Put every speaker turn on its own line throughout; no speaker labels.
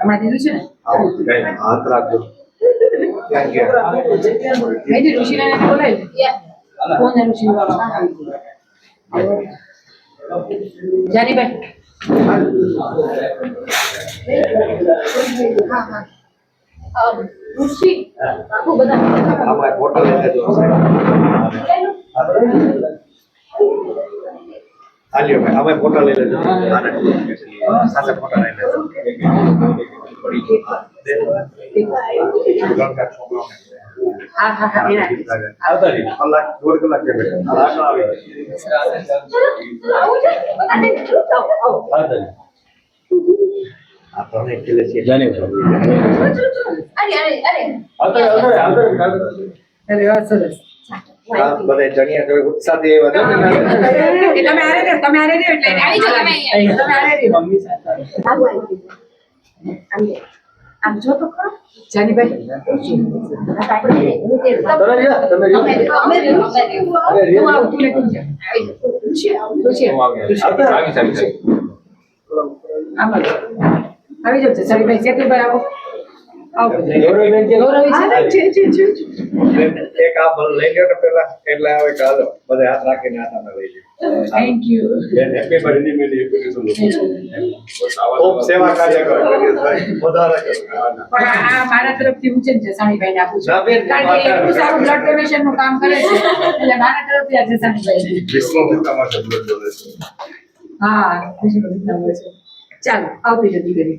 હમણાં દીધું છે ને?
હાથ રાખજો.
ઋષિ જાનીભાઈ.
હા હા. અમ, ઋષિ. આખું બધા
આલ્યો ભાઈ અમે ફોટો લઈ લેજો. સાથે ફોટો લઈ લેજો.
હા હા હા એના
કલાક દોઢ કલાક છે બેટા આગળ આવી
આવું છે બધાને આવો, આવો.
આ ત્રણેય ખીલે છે
અરે અરે અરે.
અરે વાહ સરસ.
બધા ઉત્સાહથી આવ્યા
તમે આરે રહ્યો તમે આરે રહ્યો એટલે
આવી જાઓ તમે.
તમે આરે રહ્યો
આવો, આવો. આમ આમ જો તો ખરો.
જાનીભાઈ.
આપણે હું તે તમે તમે રહ્યો, તમે રહ્યો.
તું આવ તું
આવી. આવો.
આવી જાવ સરીભાઈ સેતુભાઈ આવો આવો છે ને
એક આ બલ લઈ ગયો પેલા. એટલે આવે કે બધે હાથ રાખીને હાથમાં લઈ લ્યો.
થેન્ક યુ
ખૂબ સેવા કાર્ય કરો. વધારે
પણ આ આ મારા તરફથી હું છે જસાણીભાઈ ને આપું છું. કારણ કે એટલું સારું બ્લડ ડોનેશનનું કામ કરે છે. એટલે મારા તરફથી આ જસાણીભાઈ. હા છે. ચાલો આવતી જતી કરી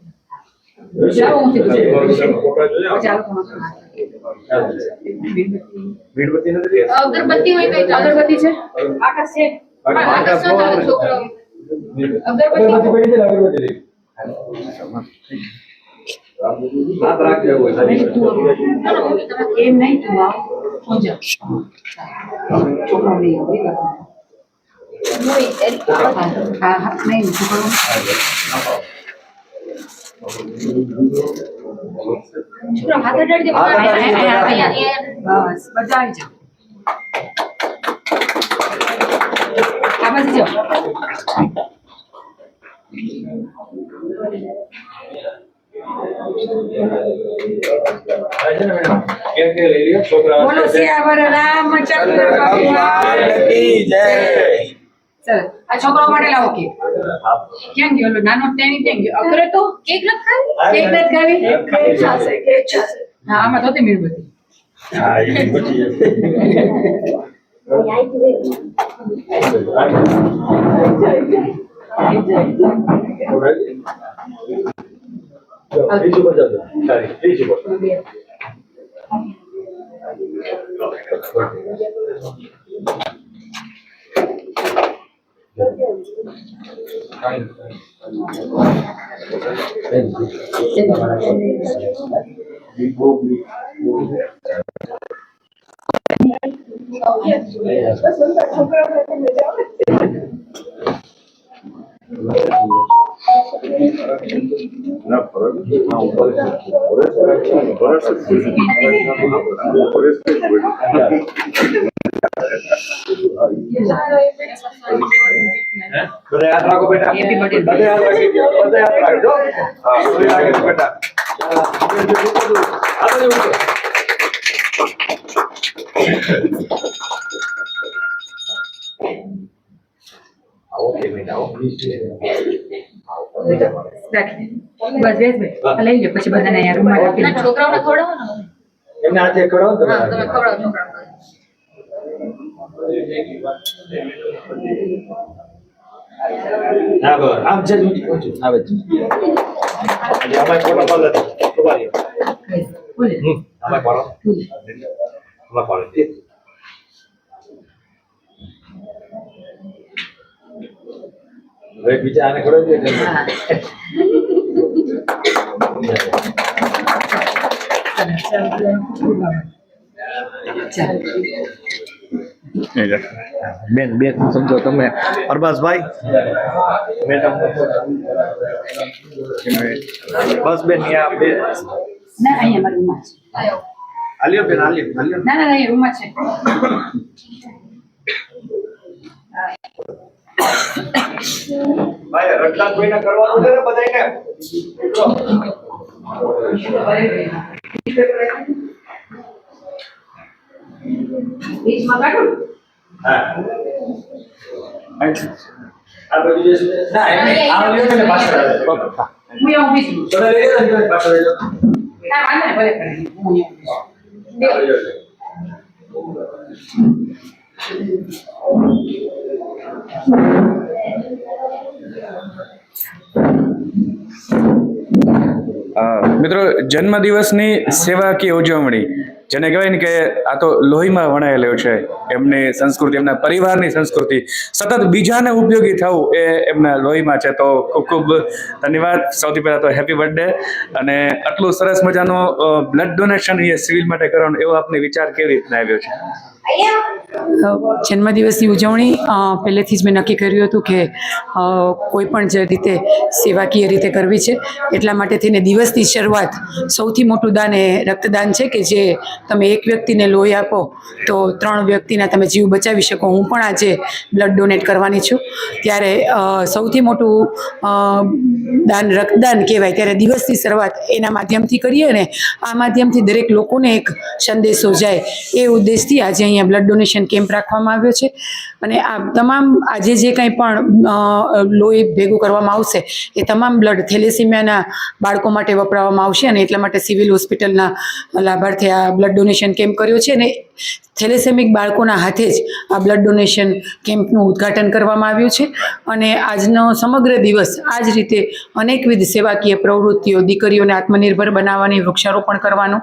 અગરબત્તી હોય કઈ
અગરબત્તી છે આકાશ છે
આકાશ ના ચાલે છોકરાઓ
અગરબત્તી
અગરબત્તી.
હાથ રાખજો.
એમ નહીં તું આવ તું જા નહીં આવે હા હા નહીં છોકરાઓ
છોકરાઓ હાથ અડાડી દે.
બસ બધા આવી જાઓ આ બાજુ જાઓ બોલો સિયાવર રામચંદ્ર ભગવાન
કી જય.
સરસ. આ છોકરાઓ માટે લાવો કેક. ક્યાં ગયો? નાનો તેની કેમ ગયો? અકરે તો
કેક નથી ખાવી?
કેક નથી ખાવી? હા આમાં તો તે મીણબત્તી
હા, એ. જો, બીજું બતાવજો. સારી, બીજું બતાવજો.
ના, ફરક નથી. હા, ઉપર છે. ફરક છે. ફરક છે. ફરક છે. બધા યાદ રાખો બેટા
Happy birthday.
બધા યાદ રાખી દો. બધા યાદ રાખજો હા કોઈ લાગે તો બેટા
આ બધું ઉઠો.
આવો પેમેન્ટ આવો
રાખી દે. બસ બેસ બે આ લઈ લો પછી બધાને અહીંયા રૂમમાં રાખી
ના
દો.
છોકરાઓને ખવડાવો ને હવે.
એમને હાથે ખવડાવો ને
હા
તમે.
તમે ખવડાવો છોકરાઓને
હા, બરાબર. આમ છે. આવે છે.
આમાં લેજો. ઊભા રહ્યો.
બોલે.
હમ. આમાં.
બોલે.
આમાં પાડો.
હવે બીજા આને ખવડાવજો એટલે.
હા
બેન બે સમજો તમે અરબાઝભાઈ મેડમ બસ બેન અહીંયા બે
ના અહીંયા મારા રૂમમાં છે
આલ્યો બેન આલ્યો આલ્યો
ના ના ના, અહીંયા રૂમમાં છે
ભાઈ રટલાભાઈ ને કરવાનું છે ને બધાયને
બીચમાં કાઢું
આ બાજુ જઈશું. ના, એમ નહીં. આ લઈ લો ને પાછળ આવે.
હું અહીંયા ઊભી છું
તમે લઈ લો ને પાછળ લઈ લો.
ના વાંધો નહીં ભલે કરે હું અહીંયા ઊભી છું
અ, મિત્રો, જન્મદિવસની સેવાકીય ઉજવણી? જેને કહેવાય ને કે આ તો લોહીમાં વણાયેલો છે. એમની સંસ્કૃતિ, એમના પરિવારની સંસ્કૃતિ. સતત બીજાને ઉપયોગી થવું એ એમના લોહીમાં છે. તો ખૂબ ખૂબ ધન્યવાદ. સૌથી પહેલાં તો હેપી બર્થડે અને આટલું સરસ મજાનું બ્લડ ડોનેશન એ સિવિલ માટે કરવાનું એવો આપને વિચાર કેવી રીતના આવ્યો છે?
જન્મદિવસની ઉજવણી પહેલેથી જ મેં નક્કી કર્યું હતું કે કોઈ પણ જે રીતે સેવાકીય રીતે કરવી છે, એટલા માટે થઈને દિવસની શરૂઆત સૌથી મોટું દાન એ રક્તદાન છે કે જે તમે એક વ્યક્તિને લોહી આપો, તો ત્રણ વ્યક્તિના તમે જીવ બચાવી શકો. હું પણ આજે બ્લડ ડોનેટ કરવાની છું. ત્યારે સૌથી મોટું દાન રક્તદાન કહેવાય. ત્યારે દિવસની શરૂઆત એના માધ્યમથી કરીએ ને આ માધ્યમથી દરેક લોકોને એક સંદેશો જાય. એ ઉદ્દેશથી આજે અહીંયા બ્લડ ડોનેશન કેમ્પ રાખવામાં આવ્યો છે. અને આ તમામ આજે જે કંઈ પણ લોહી ભેગું કરવામાં આવશે, એ તમામ બ્લડ થેલેસીમિયાના બાળકો માટે વપરાવામાં આવશે અને એટલા માટે સિવિલ હોસ્પિટલના લાભાર્થે આ બ્લડ ડોનેશન કેમ્પ કર્યો છે અને થેલેસેમિક બાળકોના હાથે જ આ બ્લડ ડોનેશન કેમ્પનું ઉદ્ઘાટન કરવામાં આવ્યું છે. અને આજનો સમગ્ર દિવસ આ જ રીતે અનેકવિધ સેવાકીય પ્રવૃત્તિઓ, દીકરીઓને આત્મનિર્ભર બનાવવાની વૃક્ષારોપણ કરવાનું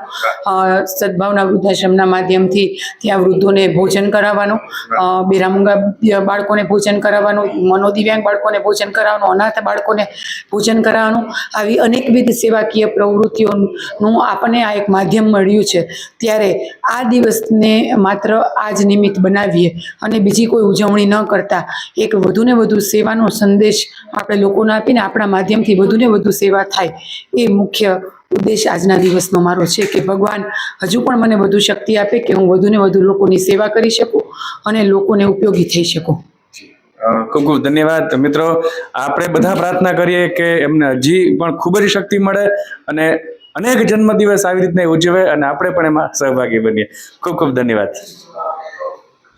સદભાવના વૃદ્ધાશ્રમના માધ્યમથી ત્યાં વૃદ્ધોને ભોજન કરાવવાનું બેરામુંગા બાળકોને ભોજન કરાવવાનું, મનોદિવ્યાંગ બાળકોને ભોજન કરાવવાનું, અનાથ બાળકોને ભોજન કરાવવાનું, આવી અનેકવિધ સેવાકીય પ્રવૃત્તિઓનું આપણને આ એક માધ્યમ મળ્યું છે. ત્યારે આ દિવસને માત્ર આ જ નિમિત્ત બનાવીએ અને બીજી કોઈ ઉજવણી ન કરતા, એક વધુને વધુ સેવાનો સંદેશ આપણે લોકોને આપીને આપણા માધ્યમથી વધુને વધુ સેવા થાય એ મુખ્ય ઉદ્દેશ આજના દિવસનો મારો છે કે ભગવાન હજુ પણ મને વધુ શક્તિ આપે કે હું વધુને વધુ લોકોની સેવા કરી શકું અને લોકોને ઉપયોગી થઈ શકું.
ખૂબ ખૂબ ધન્યવાદ. મિત્રો, આપણે બધા પ્રાર્થના કરીએ કે એમને હજી પણ ખૂબ જ શક્તિ મળે અને અનેક જન્મદિવસ આવી રીતના ઉજવે અને આપણે પણ એમાં સહભાગી બનીએ. ખૂબ ખૂબ ધન્યવાદ.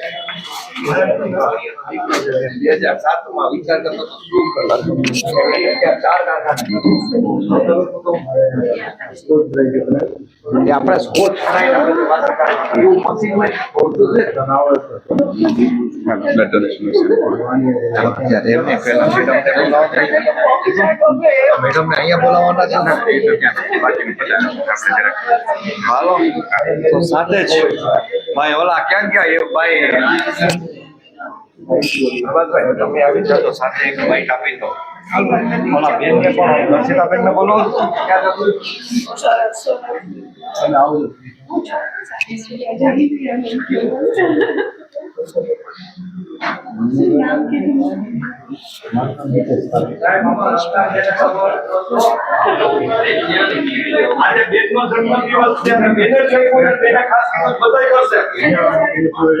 બાજુ start. આ next start કરી દઈએ. હાલો, જલ્દી start આવતો રહ્યો, start. Start માં
અહીંયા ઓલા બોલે
બે હજાર સાતમાં વિચાર કરતો તો શું કરવાનું આપણે સ્કોચ બનાવીને આપણે જે વાત કરીએ, એવું મશીન હોય ને, અહીંયા બોલાવવાના છે ને હાલો સાથે જ ભાઈ ઓલા ક્યાં ક્યાં ભાઈ તમે આવી જાઓ સાથે એક બાઈક આપી દો. દર્શિતાબેનને બોલો. આજે બેનનો ખાસ બધાય કરશે અહીંયા.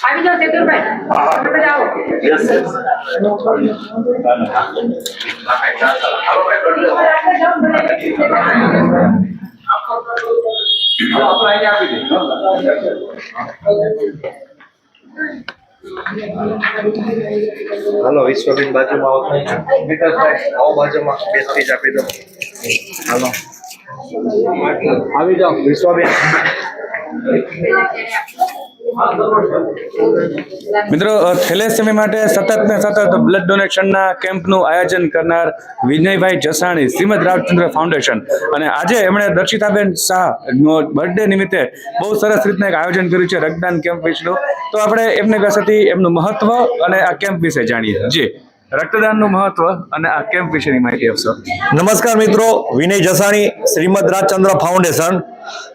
આવો
જાઓ ચતુરભાઈ આવો આપણે
આપી
વિશ્વબેન બાજુમાં આવો વિકાસભાઈ, આવો બાજુમાં બે આપી દો. હાલો. આવી જાઓ વિશ્વાબેન
મિત્રો થેલેસેમી માટે સતત ને સતત બ્લડ ડોનેશનના કેમ્પનું આયોજન કરનાર વિનયભાઈ જસાણી, શ્રીમદ રાજચંદ્ર ફાઉન્ડેશન અને આજે એમણે દર્શિતાબેન શાહનો બર્થડે નિમિત્તે બહુ સરસ રીતના એક આયોજન કર્યું છે રક્તદાન કેમ્પ વિશેનું. તો આપણે એમની પાસેથી એમનું મહત્વ અને આ કેમ્પ વિશે જાણીએ. જી. રક્તદાનનું મહત્વ અને આ કેમ્પ વિશેની માહિતી આપશો.
નમસ્કાર મિત્રો, વિનય જસાણી, શ્રીમદ રાજચંદ્ર ફાઉન્ડેશન.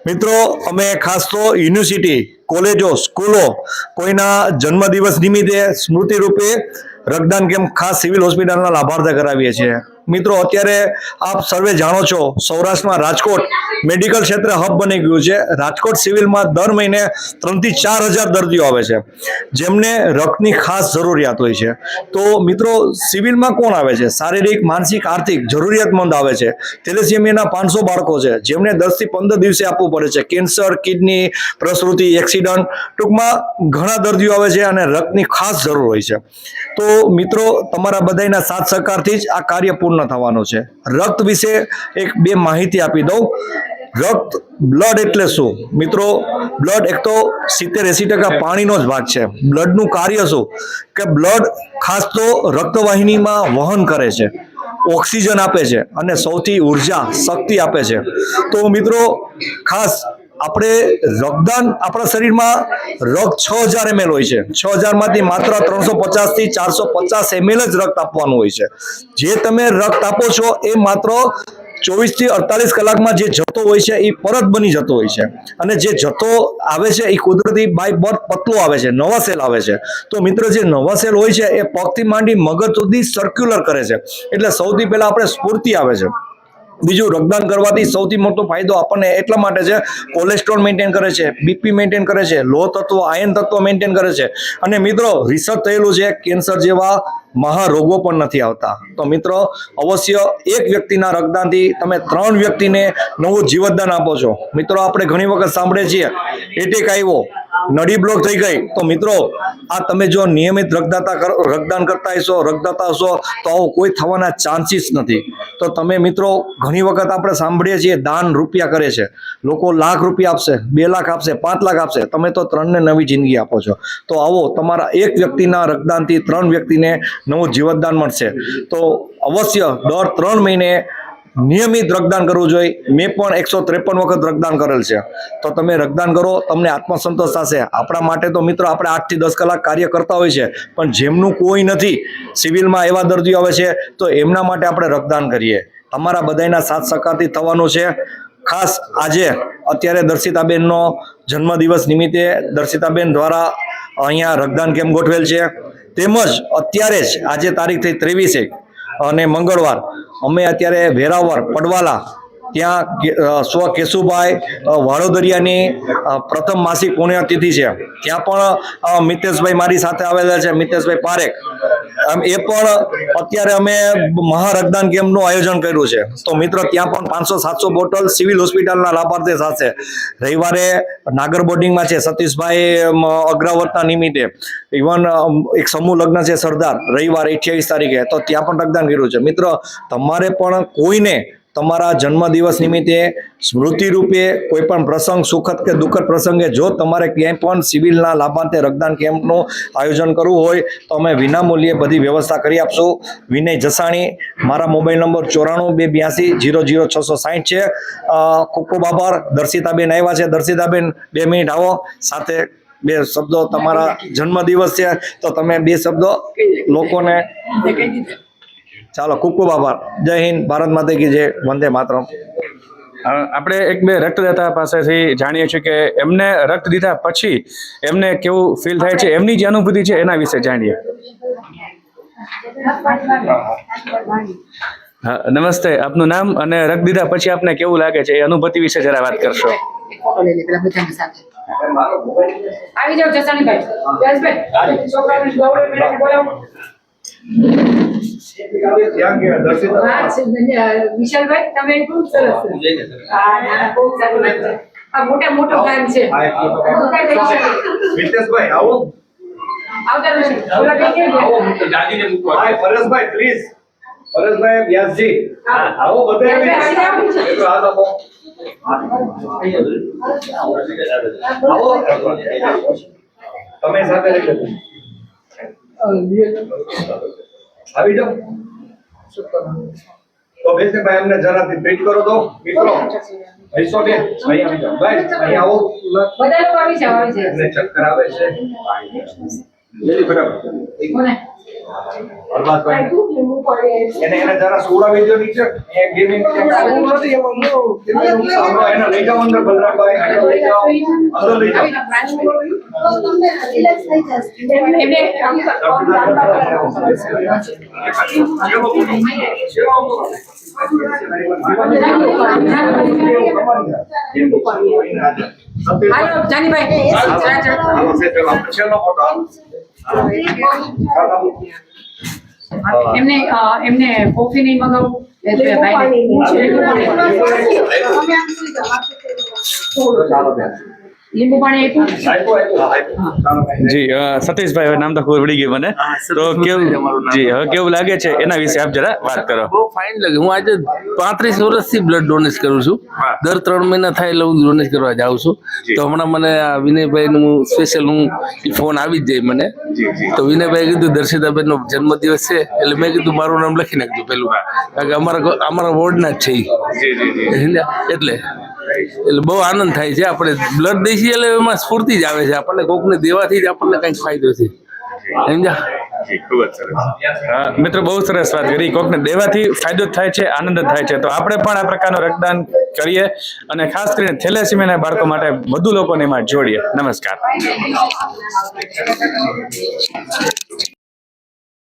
મિત્રો, અમે ખાસ તો યુનિવર્સિટી, કોલેજો, સ્કૂલો, કોઈના જન્મદિવસ નિમિત્તે સ્મૃતિ રૂપે રક્તદાન કેમ્પ ખાસ સિવિલ હોસ્પિટલના લાભાર્થે કરાવીએ છીએ. મિત્રો, અત્યારે આપ સર્વે જાણો છો, સૌરાષ્ટ્રમાં રાજકોટ મેડિકલ ક્ષેત્રે હબ બની ગયું છે. રાજકોટ સિવિલમાં દર મહિને ત્રણથી ચાર હજાર દર્દીઓ આવે છે, જેમને રક્તની ખાસ જરૂરિયાત હોય છે. તો મિત્રો, સિવિલમાં કોણ આવે છે? શારીરિક, માનસિક, આર્થિક જરૂરિયાતમંદ આવે છે. થેલેસિયમિયાના પાંચસો બાળકો છે, જેમને દસથી પંદર દિવસે આપવું પડે છે. કેન્સર, કિડની, પ્રસૃતિ, એક્સિડન્ટ, ટૂંકમાં ઘણા દર્દીઓ આવે છે અને રક્તની ખાસ જરૂર હોય છે. તો મિત્રો, તમારા બધાના સાથ સહકારથી જ આ કાર્ય પૂર્ણ થવાનું છે. રક્ત વિશે એક બે માહિતી આપી દઉં. રક્ત, બ્લડ એટલે શું? મિત્રો, બ્લડ એક તો સિત્તેર એસી ટકા પાણીનો જ ભાગ છે. બ્લડનું કાર્ય શું? કે બ્લડ ખાસ તો રક્તવાહિનીમાં વહન કરે છે. ઓક્સિજન આપે છે અને સૌથી ઊર્જા, શક્તિ આપે છે. તો મિત્રો, ખાસ આપણે રક્તદાન આપણા શરીરમાં રક્ત છ હજાર એમએલ હોય છે. છ હજારમાંથી માત્ર ત્રણસો પચાસથી ચારસો પચાસ એમએલ જ રક્ત આપવાનું હોય છે. જે તમે રક્ત આપો છો એ માત્ર ચોવીસથી અડતાલીસ કલાકમાં જે જતો હોય છે એ પરત બની જતો હોય છે. અને જે જથ્થો આવે છે એ કુદરતી બાય બર્થ પતલો આવે છે, નવા સેલ આવે છે. તો મિત્રો, જે નવા સેલ હોય છે એ પગથી માંડી મગજ સુધી સર્ક્યુલર કરે છે. એટલે સૌથી પહેલા આપણે સ્ફૂર્તિ આવે છે. બીજું રક્તદાન કરવાથી સૌથી મોટો ફાયદો આપણને એટલા માટે છે કોલેસ્ટ્રોલ મેન્ટેન કરે છે બીપી મેન્ટેન કરે છે, લોહ તત્વ આયન તત્વ મેન્ટેન કરે છે. અને મિત્રો રિસર્ચ થયેલું છે કેન્સર જેવા મહારોગો પણ નથી આવતા. તો મિત્રો, અવશ્ય એક વ્યક્તિના રક્તદાનથી તમે ત્રણ વ્યક્તિને નવું જીવતદાન આપો છો. મિત્રો, આપણે ઘણી વખત સાંભળીએ છીએ એટેક આવ્યો નળી બ્લોક થઈ ગઈ. તો મિત્રો, આ તમે જો નિયમિત રક્તદાતા રક્તદાન કરતા હશો, રક્તદાતા હશો, તો આવું કોઈ થવાના ચાન્સીસ નથી. તો તમે મિત્રો, ઘણી વખત આપણે સાંભળીએ છીએ, દાન રૂપિયા કરે છે. લોકો લાખ રૂપિયા આપશે, બે લાખ આપશે, પાંચ લાખ આપશે. તમે તો ત્રણને નવી જિંદગી આપો છો. તો આવો, તમારા એક વ્યક્તિના રક્તદાનથી ત્રણ વ્યક્તિને નવું જીવતદાન મળશે. તો અવશ્ય દર ત્રણ મહિને નિયમિત રક્તદાન કરવું જોઈએ. મેં પણ એકસો ત્રેપન વખત રક્તદાન કરેલ છે. તો તમે રક્તદાન કરો, તમને આત્મસંતોષ થશે. આપણા માટે તો મિત્રો આપણે આઠથી દસ કલાક કાર્ય કરતા હોય છે. પણ જેમનું કોઈ નથી, સિવિલમાં એવા દર્દીઓ આવે છે, તો એમના માટે આપણે રક્તદાન કરીએ. તમારા બધાના સાથ સહકારથી થવાનું છે. ખાસ આજે અત્યારે દર્શિતાબેનનો જન્મદિવસ નિમિત્તે દર્શિતાબેન દ્વારા અહીંયા રક્તદાન કેમ્પ ગોઠવેલ છે. તેમજ અત્યારે જ, આજે તારીખ થઈ ત્રેવીસે અને મંગળવાર. અમે અત્યારે વેરાવર પડવાલા ત્યાં સ્વ કેશુભાઈ વાડોદરિયાની પ્રથમ માસિક પુણ્યતિથિ છે. ત્યાં પણ મિતેશભાઈ મારી સાથે આવેલા છે, મિતેશભાઈ પારેખ. એ પણ અત્યારે અમે મહા રક્તદાન કેમ્પનું આયોજન કર્યું છે. તો મિત્રો, ત્યાં પણ પાંચસો, સાતસો બોટલ સિવિલ હોસ્પિટલના લાભાર્થી સાથે. રવિવારે નાગર બોર્ડિંગમાં છે, સતીશભાઈ અગ્રવર્તના નિમિત્તે. ઇવન એક સમૂહ લગ્ન છે, સરદાર, રવિવાર અઠ્યાવીસ તારીખે. તો ત્યાં પણ રક્તદાન કર્યું છે. મિત્રો, તમારે પણ કોઈને તમારા જન્મદિવસ નિમિત્તે સ્મૃતિ રૂપે કોઈ પણ પ્રસંગ, સુખદ કે દુઃખદ પ્રસંગે જો તમારે ક્યાંય પણ સિવિલના લાભાર્થે રક્તદાન કેમ્પનું આયોજન કરવું હોય, તો અમે વિનામૂલ્યે બધી વ્યવસ્થા કરી આપશું. વિનય જસાણી, મારા મોબાઈલ નંબર ચોરાણું બે બ્યાસી જીરો જીરો છસો સાઠ છે. ખૂબ ખૂબ આભાર. દર્શિતાબેન આવ્યા છે. દર્શિતાબેન, બે મિનિટ આવો. સાથે બે શબ્દો તમારા જન્મદિવસ છે. તો તમે બે શબ્દો લોકોને ચાલો ખૂબ ખૂબ આભાર. જય હિન્દ ભારત માતા કી જય. વંદે માતરમ.
આપણે એક બે રક્તદાતા પાસેથી જાણીએ છીએ કે એમને રક્ત દીધા પછી એમને કેવું ફીલ થાય છે એમની જે અનુભૂતિ છે એના વિશે જાણીએ. હા, નમસ્તે આપનું નામ અને રક્ત દીધા પછી આપને કેવું લાગે છે એ અનુભૂતિ વિશે જરા વાત કરશો.
આવી જાવ બોલાવો. વિશાલભાઈ તમે ખૂબ સરસ.
આ મોટા મોટું ગામ છે.
આ એક મોટો. કામ. મિતેશભાઈ આવો. પરેશભાઈ પ્લીઝ પરેશભાઈ વ્યાસજી. આવો બધે તમે સાથે. આવી જાઓ. તો બેસભાઈ અમને જરાથી ટ્રીટ કરો તો. મિત્રો બેસો બે ભાઈ આવી જાઓ. ભાઈ અહીં આવો.
બધા લોકો આવી જાવ આવી
એમને ચક્કર આવે છે. બરાબર એને એને જરા સુવડાવી દો નીચે. એ ગેમિંગ સાંભળો એને લઈ જાઓ અંદર બલરામભાઈ આગળ લઈ જાઓ. અંદર લઈ જાઓ.
તમને રિલેક્સ થઈ જશે
એમને હાલો જાનીભાઈ એમને એમને કોફી નહીં મગાવું એટલે ભાઈને
ચાલો બેન
લીંબુ પાણી આપ્યું?
જી સતીશભાઈ નામ તો ખબર પડી ગઈ મને. તો કેવું જી હવે કેવું લાગે છે એના વિશે આપ જરા વાત કરો.
બહુ ફાઇન લાગે. હું આજે પાંત્રીસ વર્ષથી બ્લડ ડોનેટ કરું છું. દર ત્રણ મહિના થાય એટલે હું ડોનેટ કરવા જાઉં છું. તો હમણાં મને આ વિનયભાઈનું સ્પેશિયલ હું ફોન આવી જ જાય મને. તો વિનયભાઈ કીધું દર્શિતાબેનનો જન્મદિવસ છે. એટલે મેં કીધું મારું નામ લખી નાખજો પેલું કારણ કે અમારા અમારા વોર્ડના જ છે એટલે એટલે બહુ આનંદ થાય છે. આપણે બ્લડ દઈએ છીએ એટલે એમાં સ્ફૂર્તિ જ આવે છે. આપણને કોકને દેવાથી જ આપણને કંઈક ફાયદો છે. સમજ્યા?
મિત્રો બહુ સરસ વાત કરી. કોકને દેવાથી ફાયદો જ થાય છે આનંદ જ થાય છે. તો આપણે પણ આ પ્રકારનું રક્તદાન કરીએ અને ખાસ કરીને થેલેસીમિયાના બાળકો માટે વધુ લોકોને એમાં જોડીએ. નમસ્કાર.